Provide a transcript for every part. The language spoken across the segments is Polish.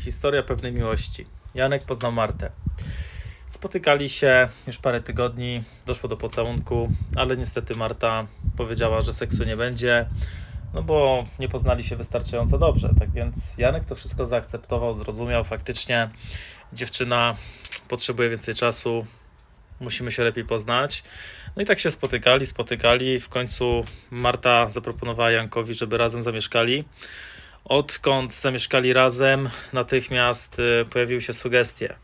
Historia pewnej miłości. Janek poznał Martę. Spotykali się już parę tygodni, doszło do pocałunku, ale niestety Marta powiedziała, że seksu nie będzie, no bo nie poznali się wystarczająco dobrze. Tak więc Janek to wszystko zaakceptował, zrozumiał. Faktycznie dziewczyna potrzebuje więcej czasu, musimy się lepiej poznać. No i tak się spotykali, spotykali. W końcu Marta zaproponowała Jankowi, żeby razem zamieszkali. Odkąd zamieszkali razem, natychmiast y, pojawiły się sugestie.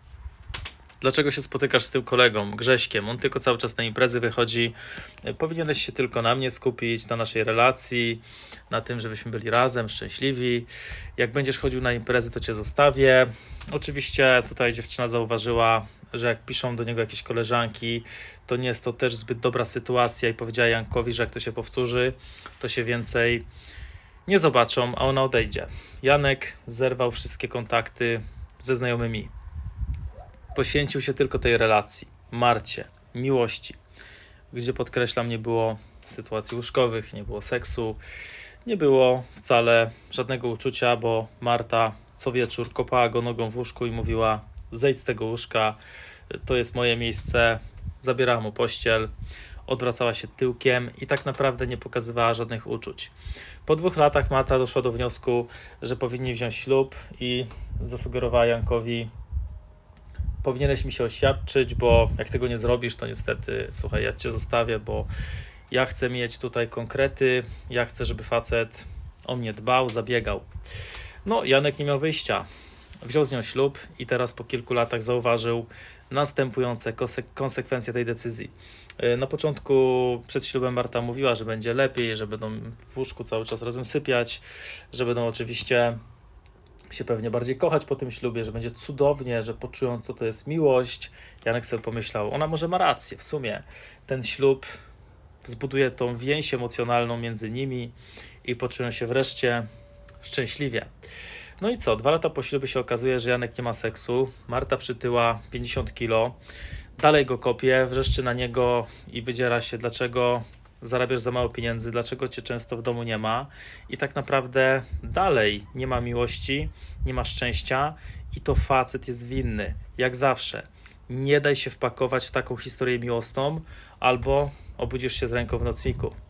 Dlaczego się spotykasz z tym kolegą, Grześkiem? On tylko cały czas na imprezy wychodzi. Y, Powinieneś się tylko na mnie skupić, na naszej relacji, na tym, żebyśmy byli razem, szczęśliwi. Jak będziesz chodził na imprezy, to cię zostawię. Oczywiście tutaj dziewczyna zauważyła, że jak piszą do niego jakieś koleżanki, to nie jest to też zbyt dobra sytuacja i powiedziała Jankowi, że jak to się powtórzy, to się więcej nie zobaczą, a ona odejdzie. Janek zerwał wszystkie kontakty ze znajomymi. Poświęcił się tylko tej relacji, Marcie, miłości, gdzie podkreślam, nie było sytuacji łóżkowych, nie było seksu, nie było wcale żadnego uczucia, bo Marta co wieczór kopała go nogą w łóżku i mówiła: Zejdź z tego łóżka, to jest moje miejsce. Zabierała mu pościel, odwracała się tyłkiem i tak naprawdę nie pokazywała żadnych uczuć. Po dwóch latach Marta doszła do wniosku, że powinni wziąć ślub i zasugerowała Jankowi, powinieneś mi się oświadczyć, bo jak tego nie zrobisz, to niestety, słuchaj, ja cię zostawię, bo ja chcę mieć tutaj konkrety, ja chcę, żeby facet o mnie dbał, zabiegał. No, Janek nie miał wyjścia. Wziął z nią ślub i teraz po kilku latach zauważył następujące konsekwencje tej decyzji. Yy, Na początku przed ślubem Marta mówiła, że będzie lepiej, że będą w łóżku cały czas razem sypiać, że będą oczywiście się pewnie bardziej kochać po tym ślubie, że będzie cudownie, że poczują, co to jest miłość. Janek sobie pomyślał, ona może ma rację, w sumie ten ślub zbuduje tą więź emocjonalną między nimi i poczują się wreszcie szczęśliwie. No i co? Dwa lata po ślubie się okazuje, że Janek nie ma seksu. Marta przytyła 50 kilo. Dalej go kopie, wrzeszczy na niego i wydziera się, dlaczego zarabiasz za mało pieniędzy, dlaczego cię często w domu nie ma. I tak naprawdę dalej nie ma miłości, nie ma szczęścia i to facet jest winny, jak zawsze. Nie daj się wpakować w taką historię miłosną, albo obudzisz się z ręką w nocniku.